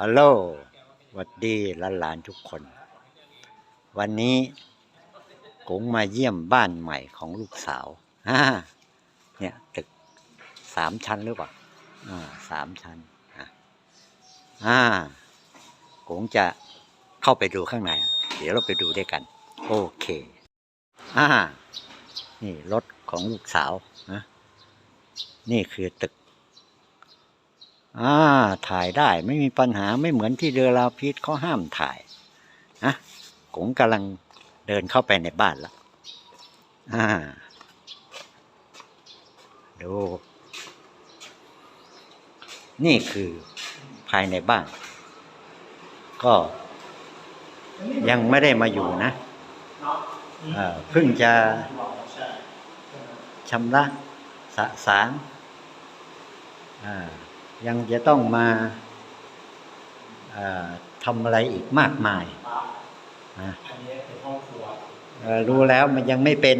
ฮัลโหลสวัสดีหลานทุกคน วันนี้กงมาเยี่ยมบ้านใหม่ของลูกสาวอ่าเนี่ยตึกสามชั้นหรือเปล่าอ่าสามชั้นอ่ากงจะเข้าไปดูข้างใน เดี๋ยวเราไปดูด้วยกัน โอเคอ่านี่รถของลูกสาวนะนี่คือตึก อ่าถ่ายได้ไม่มีปัญหาไม่เหมือนที่เรือลาพิษเขาห้ามถ่ายนะกงกำลังเดินเข้าไปในบ้านแล้วอ่าดูนี่คือภายในบ้าน ก็ยังไม่ได้มาอยู่นะเอ่อเพิ่งจะชำระสะสางอ่า ยังจะต้องมาเอ่อทำอะไรอีกมากมายนะอันนี้เป็นห้องครัวเอ่อรู้แล้วมันยังไม่เป็น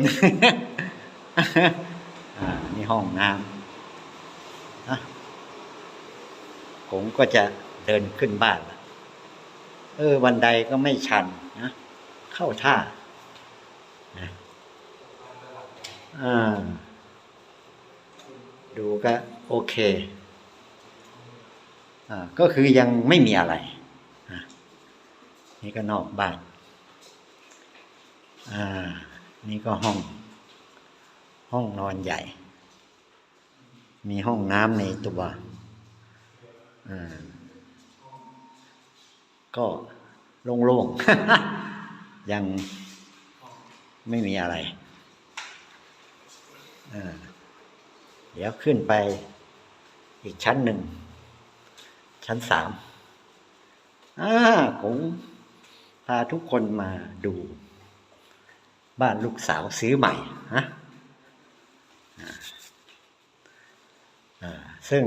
อ่านี่ห้องน้ำนะผมก็จะเดินขึ้นบ้านละเออบันไดก็ไม่ชันนะเข้าท่านะอ่าดูก็โอเคอ่า ก็คือยังไม่มีอะไร นี่ก็นอกบ้านอ่านี่ก็ห้อง ห้องนอนใหญ่ มีห้องน้ำในตัวอ่าก็โล่งๆ ยังไม่มีอะไรอ่าเดี๋ยวขึ้นไปอีกชั้นหนึ่ง ชั้นสามอ่าผมพาทุกคนมาดู บ้านลูกสาวซื้อใหม่ฮะซึ่ง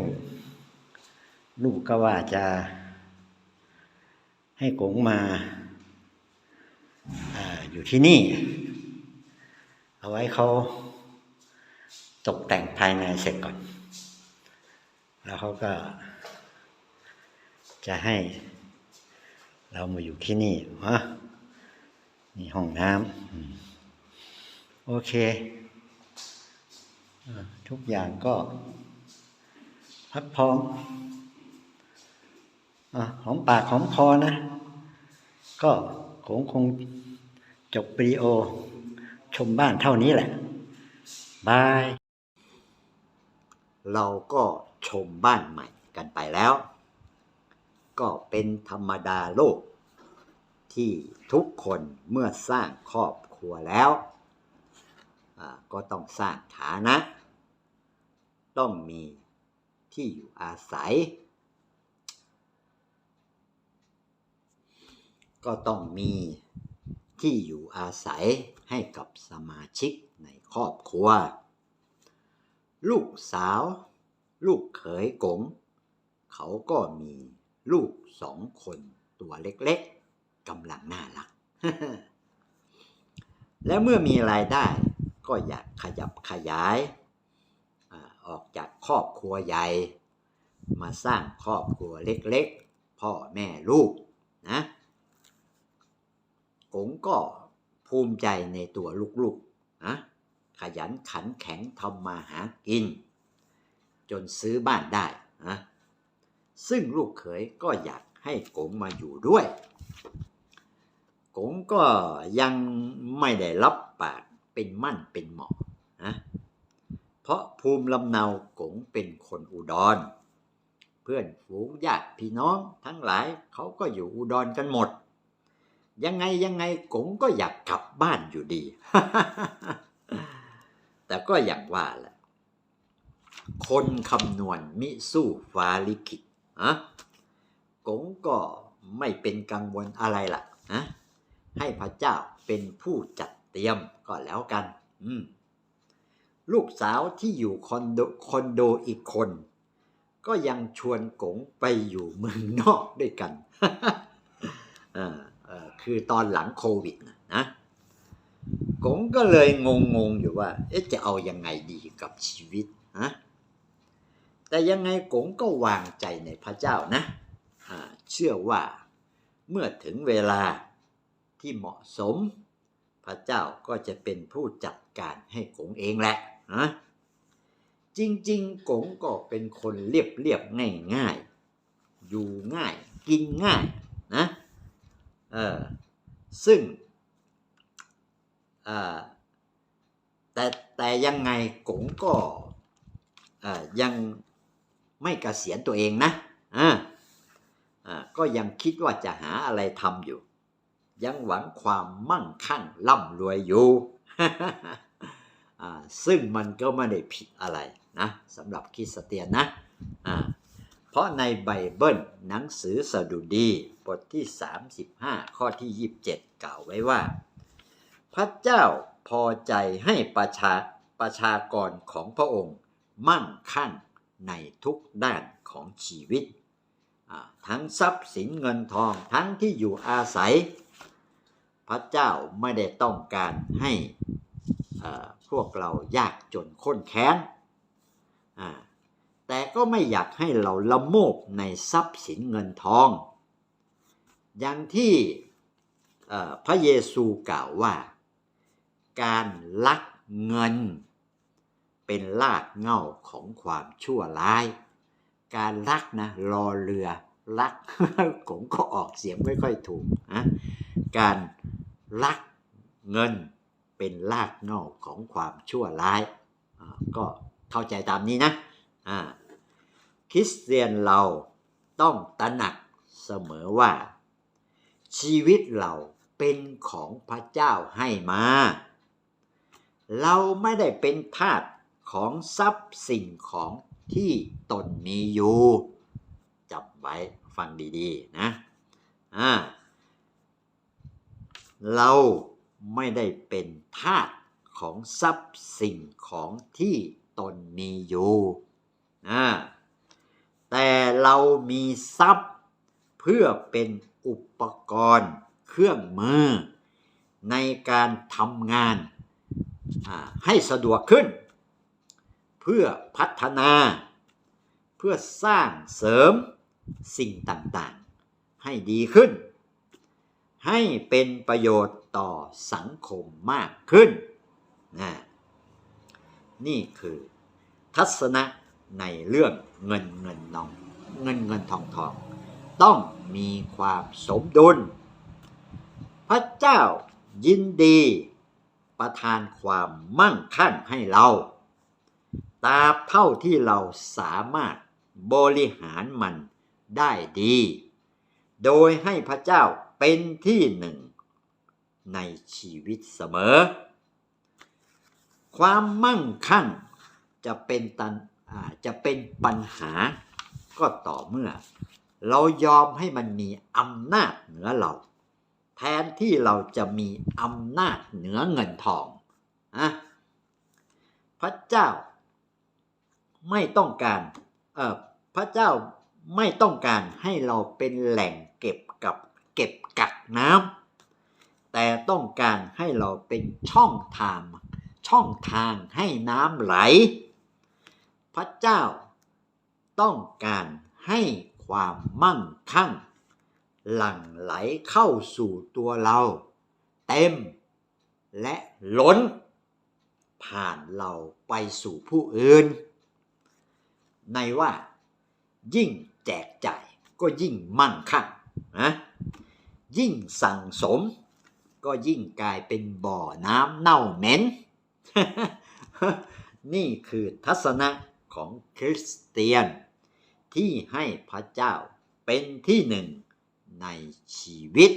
ลูกก็ว่าจะให้กงมาอาอยู่ที่นี่ เอาไว้เขาตกแต่งภายในเสร็จก่อน แล้วเขาก็ จะให้ เรามาอยู่ที่นี่ฮะนี่ห้องน้ำโอเคทุกอย่างก็พักพร้อมอหอมปากหอมคอนะ ก็คงคงจบวิดีโอ ชมบ้านเท่านี้แหละ บาย เราก็ชมบ้านใหม่กันไปแล้ว ก็เป็นธรรมดาโลก ที่ทุกคนเมื่อสร้างครอบครัวแล้ว ก็ต้องสร้างฐานะ ต้องมีที่อยู่อาศัย ก็ต้องมีที่อยู่อาศัยให้กับสมาชิกในครอบครัว ลูกสาว ลูกเขยกง เขาก็มี ลูกสองคนตัวเล็กๆกำลังน่ารัก และเมื่อมีรายได้ก็อยากขยับขยาย ออกจากครอบครัวใหญ่ มาสร้างครอบครัวเล็กๆ พ่อแม่ลูกนะผมก็ภูมิใจในตัวลูกๆนะขยันขันแข็งทำมาหากิน จนซื้อบ้านได้นะ ซึ่งลูกเขยก็อยากให้กงมาอยู่ด้วย กงก็ยังไม่ได้รับปากเป็นมั่นเป็นเหมาะนะเพราะภูมิลำเนากงเป็นคนอุดร เพื่อนฝูงญาติพี่น้องทั้งหลายเขาก็อยู่อุดรกันหมด ยังไงยังไงกงก็อยากกลับบ้านอยู่ดี แต่ก็อย่างว่าแหละคนคำนวณมิสู้ฟ้าลิขิต อะกงก็ไม่เป็นกังวลอะไรล่ะนะให้พระเจ้าเป็นผู้จัดเตรียมก็แล้วกัน อืมลูกสาวที่อยู่คอนโดคอนโดอีกคน ก็ยังชวนกงไปอยู่เมืองนอกด้วยกันเออเออคือตอนหลังโควิดนะกงก็เลยงงๆอยู่ว่าจะเอายังไงดีกับชีวิตฮะ แต่ยังไงกงก็วางใจในพระเจ้านะเชื่อว่าเมื่อถึงเวลาที่เหมาะสม พระเจ้าก็จะเป็นผู้จัดการให้กงเองแหละนะจริงๆกงก็เป็นคนเรียบเรียบง่ายง่ายๆอยู่ง่ายกินง่ายนะเออซึ่งเออแต่แต่ยังไงกงก็ยัง ไม่เกษียณตัวเองนะอ่าก็ยังคิดว่าจะหาอะไรทำอยู่ ยังหวังความมั่งคั่งร่ำรวยอยู่อ่าซึ่งมันก็ไม่ได้ผิดอะไรนะสำหรับคริสเตียนนะอ่าเพราะในไบเบิลหนังสือสดุดีบทที่ 35 ข้อที่ 27 กล่าวไว้ว่า พระเจ้าพอใจให้ประชาประชากรของพระองค์ มั่งคั่ง ในทุกด้านของชีวิต ทั้งทรัพย์สินเงินทองทั้งที่อยู่อาศัย พระเจ้าไม่ได้ต้องการให้พวกเรายากจนข้นแค้น แต่ก็ไม่อยากให้เราละโมบในทรัพย์สินเงินทอง อย่างที่พระเยซูกล่าวว่า การลักเงิน เป็นลากเหง้าของความชั่วร้าย การลักนะรอเรือลักผมก็ออกเสียงไม่ค่อยถูกนะการลักเงินเป็นลากเหง้าของความชั่วร้าย ก็เข้าใจตามนี้นะอ่าคริสเตียนเราต้องตระหนักเสมอว่า ชีวิตเราเป็นของพระเจ้าให้มา เราไม่ได้เป็นทาส ของทรัพย์สิ่งของที่ตนมีอยู่จำไว้ฟังดีๆนะอ่าเราไม่ได้เป็นทาสของทรัพย์สิ่งของที่ตนมีอยู่อ่าแต่เรามีทรัพย์เพื่อเป็นอุปกรณ์เครื่องมือ ในการทำงานให้สะดวกขึ้น เพื่อพัฒนา เพื่อสร้างเสริมสิ่งต่างๆ ให้ดีขึ้น ให้เป็นประโยชน์ต่อสังคมมากขึ้นนะนี่คือทัศนะในเรื่องเงินเงินนองเงินเงินทองทอง ต้องมีความสมดุล พระเจ้ายินดี ประทานความมั่งคั่งให้เรา ตราบเท่าที่เราสามารถบริหารมันได้ดี โดยให้พระเจ้าเป็นที่หนึ่ง ในชีวิตเสมอ ความมั่งคั่งจะเป็นตันจะเป็นปัญหาก็ต่อเมื่อ เรายอมให้มันมีอำนาจเหนือเรา แทนที่เราจะมีอำนาจเหนือเงินทองอะพระเจ้า ไม่ต้องการเอ่อพระเจ้าไม่ต้องการให้เราเป็นแหล่งเก็บกับเก็บกักน้ำแต่ต้องการให้เราเป็นช่องทาง ช่องทางให้น้ำไหล พระเจ้าต้องการให้ความมั่งคั่ง หลั่งไหลเข้าสู่ตัวเรา เต็ม และล้น ผ่านเราไปสู่ผู้อื่น ในว่า ยิ่งแจกจ่ายก็ยิ่งมั่งคั่งนะยิ่งสั่งสม ก็ยิ่งกลายเป็นบ่อน้ำเน่าเหม็น นี่คือทัศนะของคริสเตียน ที่ให้พระเจ้าเป็นที่หนึ่งในชีวิต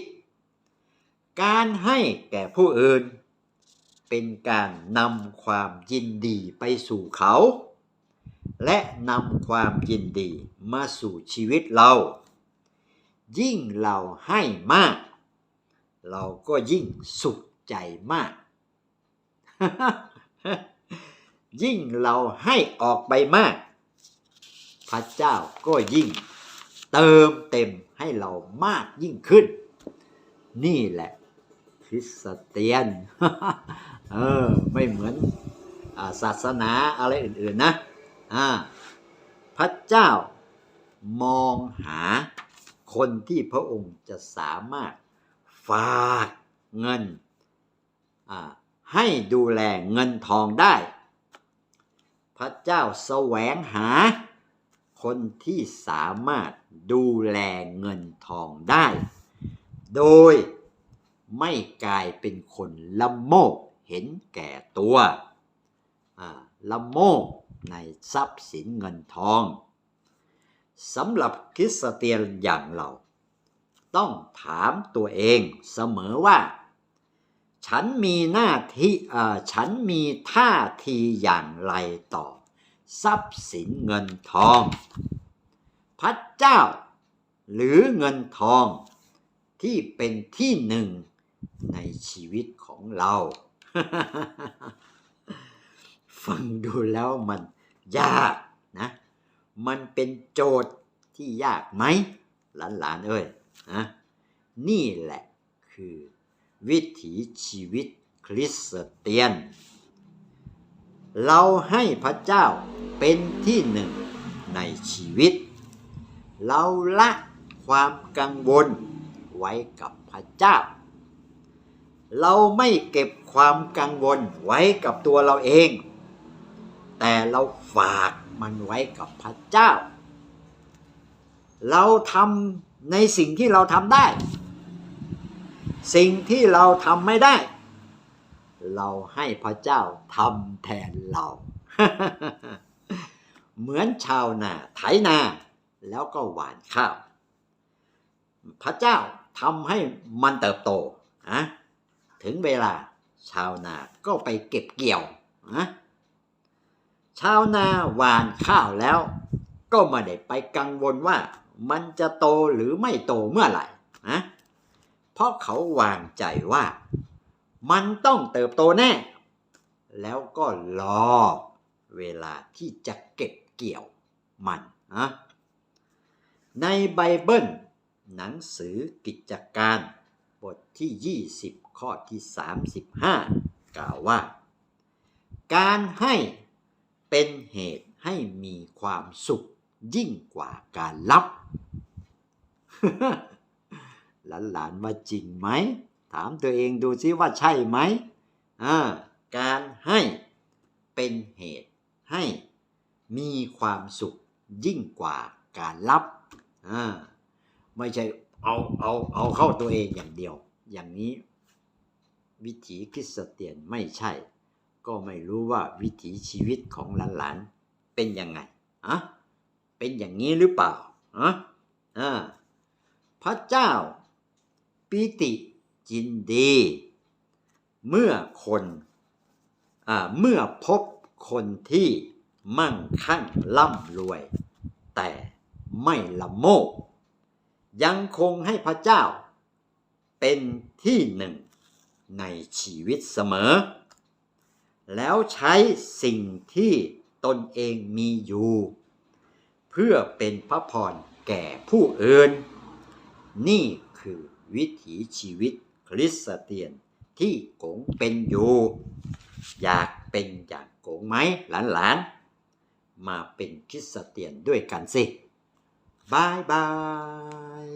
การให้แก่ผู้อื่น เป็นการนำความยินดีไปสู่เขา และนำความยินดีมาสู่ชีวิตเรา ยิ่งเราให้มาก เราก็ยิ่งสุขใจมาก ยิ่งเราให้ออกไปมาก พระเจ้าก็ยิ่งเติมเต็มให้เรามากยิ่งขึ้น นี่แหละคริสเตียน เออ ไม่เหมือนอาศาสนาอะไรอื่น ๆ นะ อ่าพระเจ้ามองหาคนที่พระองค์จะสามารถฝากเงินให้ดูแลเงินทองได้ พระเจ้าแสวงหา คนที่สามารถดูแลเงินทองได้ โดยไม่กลายเป็นคนละโมบเห็นแก่ตัวละโมบ ในทรัพย์สินเงินทองสำหรับคริสเตียนอย่างเรา ต้องถามตัวเองเสมอว่า ฉันมีหน้าที่เออฉันมีท่าทีอย่างไรต่อ ทรัพย์สินเงินทอง พระเจ้า หรือเงินทองที่เป็นที่หนึ่งในชีวิตของเรา ฟังดูแล้วมัน ยากนะมันเป็นโจทย์ที่ยากไหมหลานๆเอ้ยนะนี่แหละคือวิถีชีวิตคริสเตียน เราให้พระเจ้าเป็นที่หนึ่งในชีวิต เราละความกังวลไว้กับพระเจ้า เราไม่เก็บความกังวลไว้กับตัวเราเอง แต่เรา ฝากมันไว้กับพระเจ้า เราทำในสิ่งที่เราทำได้ สิ่งที่เราทำไม่ได้ เราให้พระเจ้าทำแทนเรา เหมือนชาวนาไถนาแล้วก็หว่านข้าว พระเจ้าทำให้มันเติบโตนะถึงเวลาชาวนาก็ไปเก็บเกี่ยวนะ ชาวนาหว่านข้าวแล้ว ก็ไม่ได้ไปกังวลว่ามันจะโตหรือไม่โตเมื่อไหร่นะเพราะเขาวางใจว่า มันต้องเติบโตแน่ แล้วก็รอเวลาที่จะเก็บเกี่ยวมันนะในไบเบิล หนังสือกิจการ บทที่ 20 ข้อที่ 35 กล่าวว่า การให้ เป็นเหตุให้มีความสุขยิ่งกว่าการรับหลานๆว่าจริงไหม ถามตัวเองดูซิว่าใช่ไหมการให้เป็นเหตุให้มีความสุขยิ่งกว่าการรับไม่ใช่เอาเอาเอาเข้าตัวเองอย่างเดียว อย่างนี้ วิถีคริสเตียนไม่ใช่ ก็ไม่รู้ว่าวิถีชีวิตของหลานๆเป็นยังไงอะเป็นอย่างนี้หรือเปล่าอะอ่าพระเจ้า ปิติจินดี เมื่อคนอ่าเมื่อพบคนที่มั่งคั่งร่ำรวย แต่ไม่ละโมบยังคงให้พระเจ้าเป็นที่หนึ่งในชีวิตเสมอ แล้วใช้สิ่งที่ตนเองมีอยู่ เพื่อเป็นพระพรแก่ผู้อื่น นี่คือวิถีชีวิตคริสเตียนที่กงเป็นอยู่ อยากเป็นอย่างกงไหมหลานๆ มาเป็นคริสเตียนด้วยกันสิบายบาย